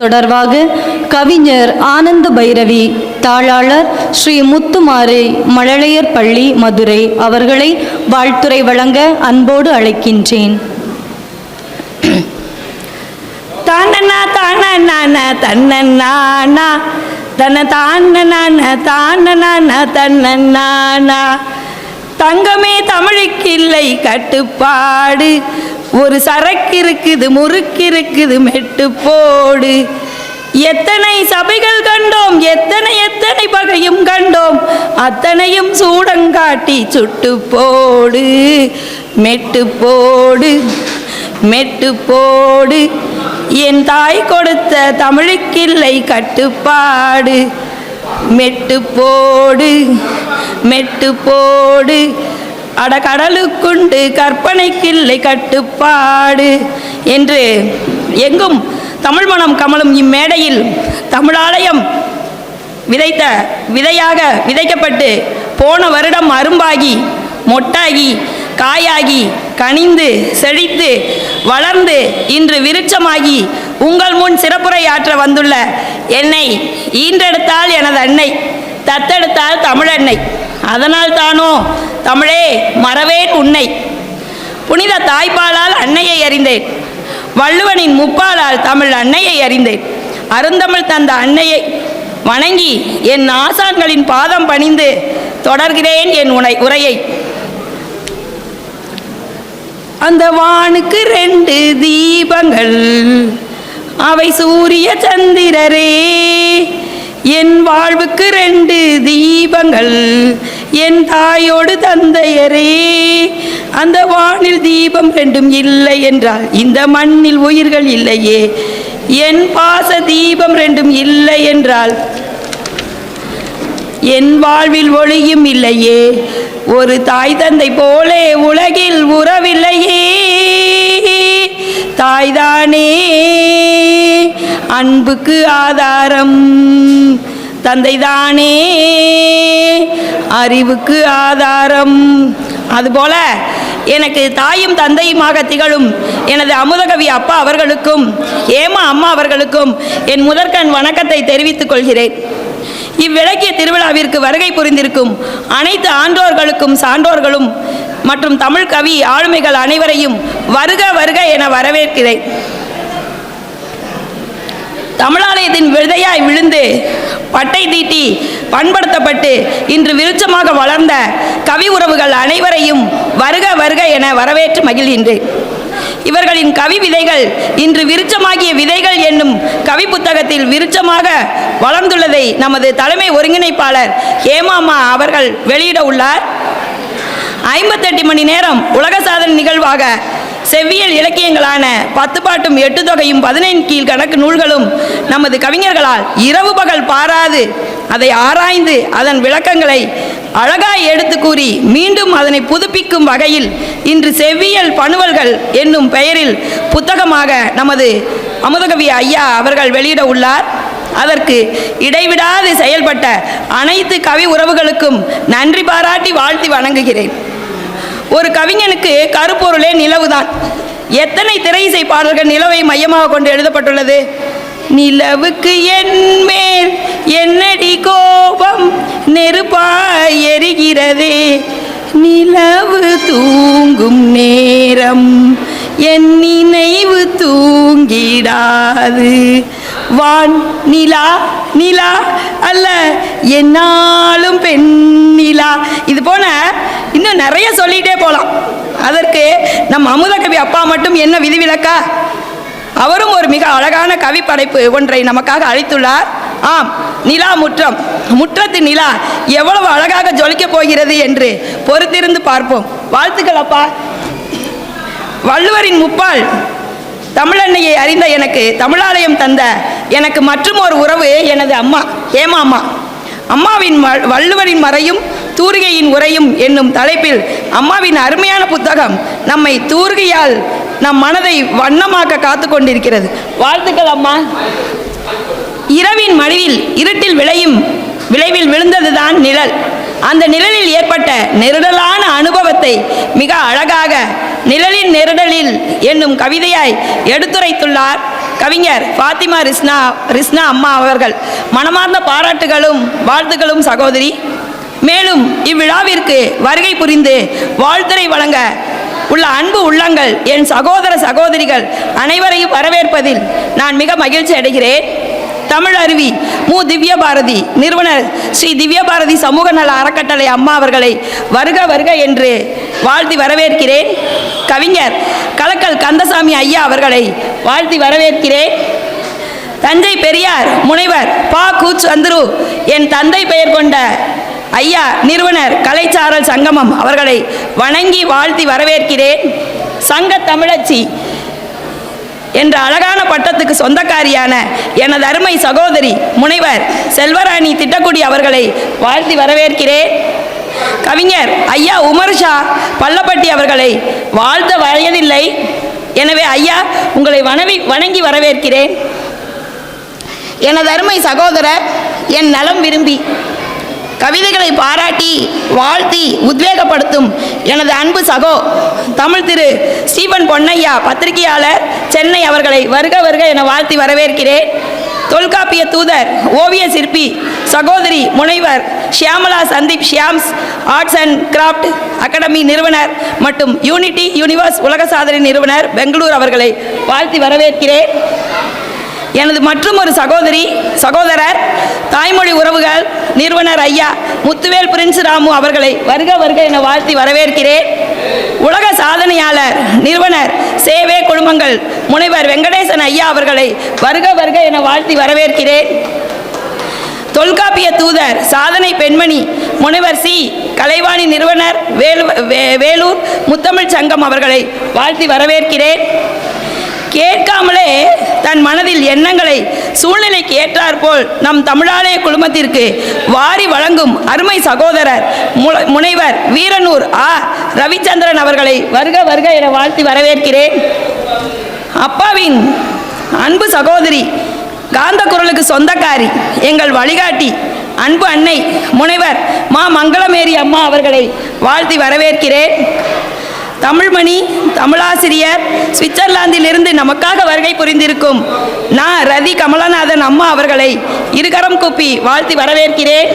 தொடர்பாக கவிஞர் ஆனந்த பைரவி தாளாளர் ஸ்ரீ முத்துமாரி மழலையர் பள்ளி மதுரை அவர்களை வாழ்த்துரை வழங்க அன்போடு அழைக்கின்றேன். தானனா தானனான தன்னன்னானா தன தானனான தானனான தங்கமே தமிழுக்கு இல்லை கட்டுப்பாடு. ஒரு சரக்கு இருக்குது முறுக்கு இருக்குது மெட்டு போடு எத்தனை சபைகள் கண்டோம் எத்தனை எத்தனை பகையும் கண்டோம் அத்தனையும் சூடங்காட்டி சுட்டு போடு மெட்டு போடு மெட்டு போடு என் தாய் கொடுத்த தமிழுக்கில்லை கட்டுப்பாடு. மெட்டு போடு மெட்டு போடு அட கடலுக்குண்டு கற்பனைக்கில்லை கட்டுப்பாடு என்று எங்கும் தமிழ் மனம் கமலும் இம்மேடையில் தமிழாலயம் விதைத்த விதையாக விதைக்கப்பட்டு போன வருடம் அரும்பாகி மொட்டாகி காயாகி கனிந்து செழித்து வளர்ந்து இன்று விருட்சமாகி உங்கள் முன் சிறப்புரை ஆற்ற வந்துள்ள என்னை ஈன்றெடுத்தால் எனது அன்னை தத்தெடுத்தால் தமிழன்னை அதனால் தானோ தமிழே மறவேன் உன்னை. புனித தாய்ப்பாலால் அன்னையை அறிந்தேன். வள்ளுவனின் முப்பாலால் தமிழ் அன்னையை அறிந்தேன். அருந்தமிழ் தந்த அன்னையை வணங்கி என் ஆசான்களின் பாதம் பணிந்து தொடர்கிறேன் என் உனை உரையை. அந்த வானுக்கு ரெண்டு தீபங்கள். அவை சூரிய சந்திரரே. என் வாழ்வுக்கு ரெண்டு தீபங்கள். என் தாயோடு தந்தையரே அந்த வானில் தீபம் ரெண்டும் இல்லை என்றால் இந்த மண்ணில் உயிர்கள் இல்லையே. என் பாச தீபம் ரெண்டும் இல்லை என்றால் என் வாழ்வில் ஒளியும் இல்லையே. ஒரு தாய் தந்தை போலே உலகில் உறவில்லையே. தாய்தானே. அன்புக்கு ஆதாரம் தந்தைதானே. அறிவுக்கு ஆதாரம். அதுபோல எனக்கு தாயும் தந்தையுமாக திகழும் எனது அமுதகவி அப்பா அவர்களுக்கும் ஏமா அம்மா அவர்களுக்கும் என் முதற்கண் வணக்கத்தை தெரிவித்துக் கொள்கிறேன். இவ்விளக்கிய திருவிழாவிற்கு வருகை புரிந்திருக்கும் அனைத்து ஆன்றோர்களுக்கும் சான்றோர்களும் மற்றும் தமிழ் கவி ஆளுமைகள் அனைவரையும் வருக வருக என வரவேற்கிறேன். தமிழாலயத்தின் விதையாய் விழுந்து பட்டை தீட்டி பண்படுத்தப்பட்டு இன்று விருட்சமாக வளர்ந்த கவி உறவுகள் அனைவரையும் வருக வருக என வரவேற்று மகிழ்கின்றேன். இவர்களின் கவி விதைகள் இன்று விருட்சமாகிய விதைகள் என்னும் கவி புத்தகத்தில் விருட்சமாக வளர்ந்துள்ளதை நமது தலைமை ஒருங்கிணைப்பாளர் ஹேமாமா அவர்கள் வெளியிட உள்ளார். ஐம்பத்தெட்டு மணி நேரம் உலக சாதனை நிகழ்வாக செவ்வியல் இலக்கியங்களான பத்து பாட்டும் எட்டு தொகையும் பதினைந்து கீழ் கணக்கு நூல்களும் நமது கவிஞர்களால் இரவு பகல் பாராது. அதை ஆராய்ந்து அதன் விளக்கங்களை அழகாய் எடுத்து கூறி மீண்டும் அதனை புதுப்பிக்கும் வகையில் இன்று செவ்வியல் பணுவல்கள் என்னும் பெயரில் புத்தகமாக நமது அமுதகவி ஐயா அவர்கள் வெளியிட உள்ளார். அதற்கு இடைவிடாது செயல்பட்ட அனைத்து கவி உறவுகளுக்கும் நன்றி பாராட்டி வாழ்த்தி வணங்குகிறேன். ஒரு கவிஞனுக்கு கருப்பொருளே நிலவுதான். எத்தனை திரையிசை பாடல்கள் நிலவை மையமாக கொண்டு எழுதப்பட்டுள்ளது? நிலவுக்கு என் மேல் என்னடி கோபம் நெருப்பாய் எரிகிறதே. நிலவு தூங்கும் நேரம் என் நினைவு தூங்கிடாது. வான் நிலா நிலா அல்ல என்னாலும் பெண் நிலா. இது போல இன்னும் நிறைய சொல்லிட்டே போகலாம் அதற்கு நம் அமுதகவி அப்பா மட்டும் என்ன விதிவிலக்கா? அவரும் ஒரு மிக அழகான கவி படைப்பு ஒன்றை நமக்காக அளித்துள்ளார். ஆம் நிலா முற்றம். முற்றத்து நிலா எவ்வளவு அழகாக ஜொலிக்கப் போகிறது என்று பொறுத்திருந்து பார்ப்போம். வாழ்த்துக்கள் அப்பா. வள்ளுவரின் முப்பால் தமிழன்னையை அறிந்த எனக்கு தமிழாலயம் தந்த எனக்கு மற்றும் ஒரு உறவு எனது அம்மா ஏமா அம்மா அம்மாவின் வ- வள்ளுவரின் மறையும் தூரிகையின் உரையும் என்னும் தலைப்பில் அம்மாவின் அருமையான புத்தகம் நம்மை தூரிகையால் நம் மனதை வண்ணமாக்க காத்து கொண்டிருக்கிறது வாழ்த்துக்கள் அம்மா. இரவின் மடிவில் இருட்டில் விளையும் விளைவில் விழுந்ததுதான் நிழல். அந்த நிழலில் ஏற்பட்ட நெருடலான அனுபவத்தை மிக அழகாக நிழலின் நெருடலில் என்னும் கவிதையாய் எடுத்துரைத்துள்ளார் கவிஞர் ஃபாத்திமா ரிஸ்னா ரிஸ்னா அம்மா அவர்கள். மனமார்ந்த பாராட்டுகளும் வாழ்த்துக்களும் சகோதரி. மேலும் இவ்விழாவிற்கு வருகை புரிந்து வாழ்த்துரை வழங்க உள்ள அன்பு உள்ளங்கள் என் சகோதர சகோதரிகள் அனைவரையும் வரவேற்பதில் நான் மிக மகிழ்ச்சி அடைகிறேன். தமிழ் அருவி மு. திவ்ய பாரதி நிறுவனர் ஸ்ரீ திவ்ய பாரதி சமூக நல அறக்கட்டளை அம்மா அவர்களை வருக வருக என்று வாழ்த்தி வரவேற்கிறேன். கவிஞர் கலக்கல் கந்தசாமி ஐயா அவர்களை வாழ்த்தி வரவேற்கிறேன். தஞ்சை பெரியார் முனைவர் பா. கூச் சந்துரு என் தந்தை பெயர் கொண்ட ஐயா நிறுவனர் கலைச்சாரல் சங்கமம் அவர்களை வணங்கி வாழ்த்தி வரவேற்கிறேன். சங்க தமிழச்சி என்ற அழகான பட்டத்துக்கு சொந்தக்காரியான எனது அருமை சகோதரி முனைவர் செல்வராணி திட்டக்குடி அவர்களை வாழ்த்தி வரவேற்கிறேன். கவிஞர் ஐயா உமர் ஷா அவர்களை வாழ்த்த வயதில்லை. எனவே ஐயா உங்களை வணவி வணங்கி வரவேற்கிறேன். எனது அருமை சகோதரர் என் நலம் விரும்பி கவிதைகளை பாராட்டி வாழ்த்தி உத்வேகப்படுத்தும் எனது அன்பு சகோ. தமிழ் திரு ஸ்டீபன் பொன்னையா பத்திரிகையாளர் சென்னை அவர்களை வருக வருக என வாழ்த்தி வரவேற்கிறேன். தொல்காப்பிய தூதர் ஓவிய சிற்பி சகோதரி முனைவர் Shyamala Sandeep Shyam's arts and craft academy நிறுவனர் மற்றும் யூனிட்டி யூனிவர்ஸ் உலக சாதனை நிறுவனர் பெங்களூர் அவர்களை வாழ்த்தி வரவேற்கிறேன். எனது மற்றும் ஒரு சகோதரி சகோதரர் தாய்மொழி உறவுகள் நிறுவனர் ஐயா முத்துவேல் பிரின்ஸ் ராமு அவர்களை வருக வருக என வாழ்த்தி வரவேற்கிறேன். உலக சாதனையாளர் நிறுவனர் சேவே குழுமங்கள் முனைவர் வெங்கடேசன் ஐயா அவர்களை வருக வருக என வாழ்த்தி வரவேற்கிறேன். தொல்காப்பிய தூதர் சாதனை பெண்மணி முனைவர் சி. கலைவாணி நிறுவனர் வேலு வே- வேலூர் முத்தமிழ் சங்கம் அவர்களை வாழ்த்தி வரவேற்கிறேன். கேட்காமலே தன் மனதில் எண்ணங்களை சூழ்நிலைக்கு ஏற்றாற்போல் நம் தமிழாலய குழுமத்திற்கு வாரி வழங்கும் அருமை சகோதரர் முனைவர் வீரனூர் ஆ. ரவிச்சந்திரன் அவர்களை வருக வருக என வாழ்த்தி வரவேற்கிறேன். அப்பாவின் அன்பு சகோதரி காந்த குரலுக்கு சொந்தக்காரி எங்கள் வழிகாட்டி அன்பு அன்னை முனைவர் மா. மங்களமேரி அம்மா அவர்களை வாழ்த்தி வரவேற்கிறேன். தமிழ்மணி தமிழாசிரியர் சுவிட்சர்லாந்திலிருந்து நமக்காக வருகை புரிந்திருக்கும் நான் ரதி கமலநாதன் அம்மா அவர்களை இருகரம் கூப்பி வாழ்த்தி வரவேற்கிறேன்.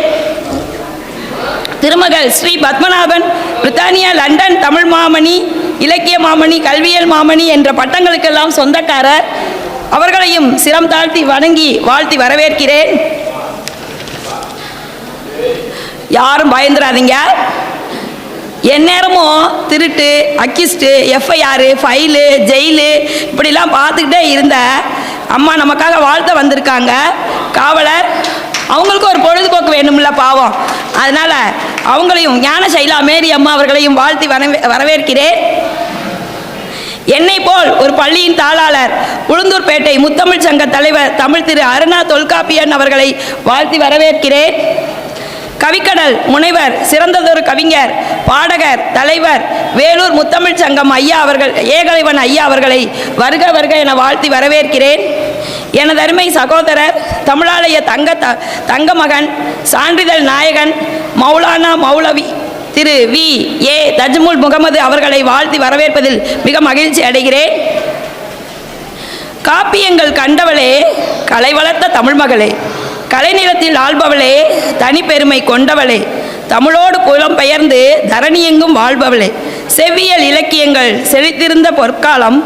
திருமகள் ஸ்ரீ பத்மநாபன் பிரித்தானியா லண்டன் தமிழ் மாமணி இலக்கிய மாமணி கல்வியல் மாமணி என்ற பட்டங்களுக்கெல்லாம் சொந்தக்காரர். அவர்களையும் சிரம் தாழ்த்தி வணங்கி வாழ்த்தி வரவேற்கிறேன். யாரும் பயந்துடாதீங்க எந்நேரமும் திருட்டு அக்கிஸ்ட்டு எஃப்ஐஆர் ஃபைலு ஜெயிலு இப்படிலாம் பார்த்துக்கிட்டே இருந்த அம்மா நமக்காக வாழ்த்த வந்திருக்காங்க. காவலர் அவங்களுக்கும் ஒரு பொழுதுபோக்கு வேணும்ல பாவம். அதனால் அவங்களையும் ஞான சைலா மேரி அம்மா அவர்களையும் வாழ்த்தி வரவே வரவேற்கிறேன். என்னை போல் ஒரு பள்ளியின் தாளாளர் உளுந்தூர்பேட்டை முத்தமிழ் சங்க தலைவர் தமிழ் திரு அருணா தொல்காப்பியன் அவர்களை வாழ்த்தி வரவேற்கிறேன். கவிக்கடல் முனைவர் சிறந்ததொரு கவிஞர் பாடகர் தலைவர் வேலூர் முத்தமிழ் சங்கம் ஐயா அவர்கள் ஏகலைவன் ஐயா அவர்களை வருக வருக என வாழ்த்தி வரவேற்கிறேன். எனது அருமை சகோதரர் தமிழாலய தங்க த தங்க மகன் சான்றிதழ் நாயகன் மௌலானா மௌலவி திரு வி. ஏ. தஜ்முல் முகமது அவர்களை வாழ்த்தி வரவேற்பதில் மிக மகிழ்ச்சி அடைகிறேன். காப்பியங்கள் கண்டவளே கலை வளர்த்த தமிழ் மகளே கலைநிலத்தில் ஆள்பவளே தனிப்பெருமை கொண்டவளே. தமிழோடு புலம்பெயர்ந்து தரணியெங்கும் வாழ்பவளே. செவ்வியல் இலக்கியங்கள் செழித்திருந்த பொற்காலம்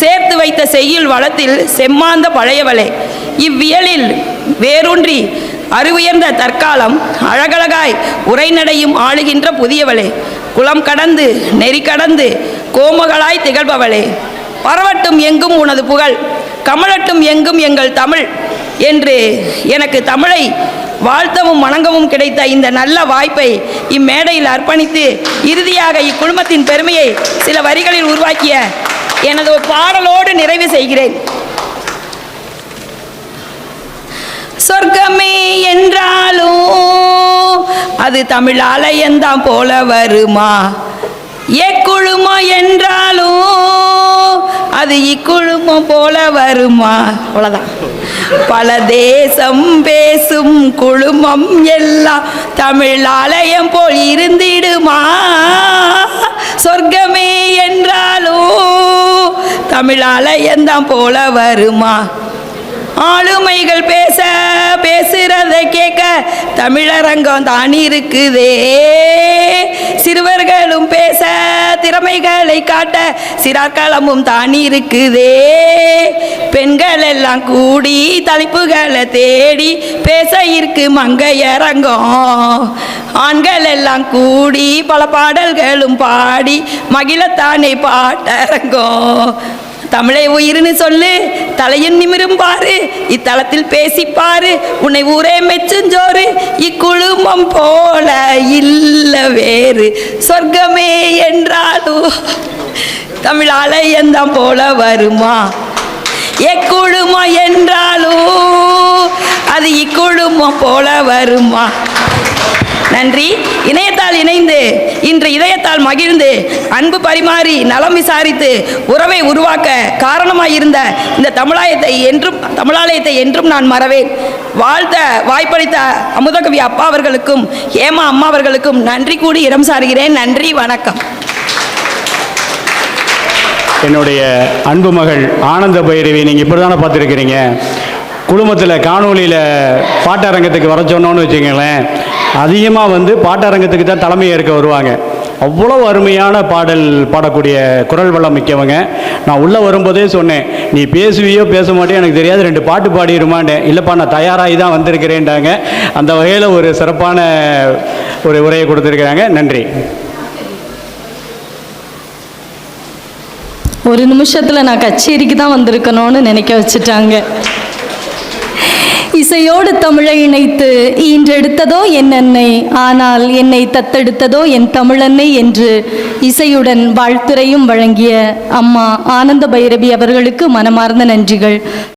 சேர்த்து வைத்த செய்யுள் வளத்தில் செம்மாந்த பழையவளே. இவ்வியலில் வேரூன்றி அறிவுயர்ந்த தற்காலம் அழகழகாய் உரைநடையும் ஆளுகின்ற புதியவளே. குலம் கடந்து நெறி கடந்து கோமகளாய் திகழ்பவளே. பரவட்டும் எங்கும் உனது புகழ் கமலட்டும் எங்கும் எங்கள் தமிழ். என்று எனக்கு தமிழை வாழ்த்தவும் வணங்கவும் கிடைத்த இந்த நல்ல வாய்ப்பை இம்மேடையில் அர்ப்பணித்து இறுதியாக இக்குழுமத்தின் பெருமையை சில வரிகளில் உருவாக்கிய எனது பாடலோடு நிறைவு செய்கிறேன். சொர்க்கமே என்றாலும் அது தமிழ் ஆலயந்தான் போல வருமா? எக்குழுமம் என்றாலும் அது இக்குழுமம் போல வருமா? அவ்வளோதான் பல தேசம் பேசும் குழுமம் எல்லாம் தமிழ் ஆலயம் போல் இருந்திடுமா? சொர்க்கமே என்றாலும் தமிழ் ஆலயம்தான் போல வருமா? ஆளுமைகள் பேச பேசுறத கேட்க தமிழரங்கம் தான் இருக்குதே. சிறுவர் திறமைகளை காட்ட சிறார்களமும் தான் இருக்குதே. பெண்கள் எல்லாம் கூடி தலைப்புகளை தேடி பேச இருக்கு மங்கையரங்கம் ஆண்கள் எல்லாம் கூடி பல பாடல்களும் பாடி மகிழத்தானே பாட்டரங்கம். தமிழை உயிர்னு சொல்லு தலையின் நிமிரும் பாரு இத்தலத்தில் பேசிப்பாரு உன்னை ஊரே மெச்சஞ்சோறு இக்குழுமம் போல இல்ல வேறு சொர்க்கமே என்றாலும் தமிழால அலையந்தான் போல வருமா? எக்குழுமம் என்றாலும் அது இக்குழுமம் போல வருமா? நன்றி. இணையத்தால் இணைந்து இன்று பகிர்ந்து அன்பு பரிமாறி நலம் விசாரித்து உறவை உருவாக்க காரணமாக இருந்த இந்த தமிழாயத்தை என்றும் தமிழாலயத்தை என்றும் நான் மறவேன். வாழ்த்த வாய்ப்பளித்த அமுதகவி அப்பா அவர்களுக்கும் ஹேமா அம்மா அவர்களுக்கும் நன்றி கூடி இடம் சாருகிறேன் நன்றி வணக்கம். என்னுடைய அன்பு மகள் ஆனந்த பைரவி நீங்கள் இப்படி தானே பார்த்துருக்கிறீங்க? குடும்பத்தில் காணொளியில் பாட்டரங்கத்துக்கு வர சொன்னோன்னு வச்சுக்கங்களேன் அதிகமாக வந்து பாட்டரங்கத்துக்கு தான் தலைமை ஏற்க வருவாங்க. அவ்வளோ அருமையான பாடல் பாடக்கூடிய குரல் வளம் மிக்கவங்க. நான் உள்ளே வரும்போதே சொன்னேன் நீ பேசுவியோ பேச மாட்டியோ எனக்கு தெரியாது ரெண்டு பாட்டு பாடிடுமாண்டேன் இல்லைப்பா நான் தயாராகி தான் வந்திருக்கிறேன்டாங்க. அந்த வகையில் ஒரு சிறப்பான ஒரு உரையை கொடுத்துருக்குறாங்க. நன்றி. ஒரு நிமிஷத்தில் நான் கச்சேரிக்கு தான் வந்திருக்கணும்னு நினைக்க வச்சுட்டாங்க. இசையோடு தமிழை இணைத்து ஈன்றெடுத்ததோ என் அன்னை ஆனால் என்னை தத்தெடுத்ததோ என் தமிழன்னை என்று இசையுடன் வாழ்த்துறையும் வழங்கிய அம்மா ஆனந்த பைரவி அவர்களுக்கு மனமார்ந்த நன்றிகள்.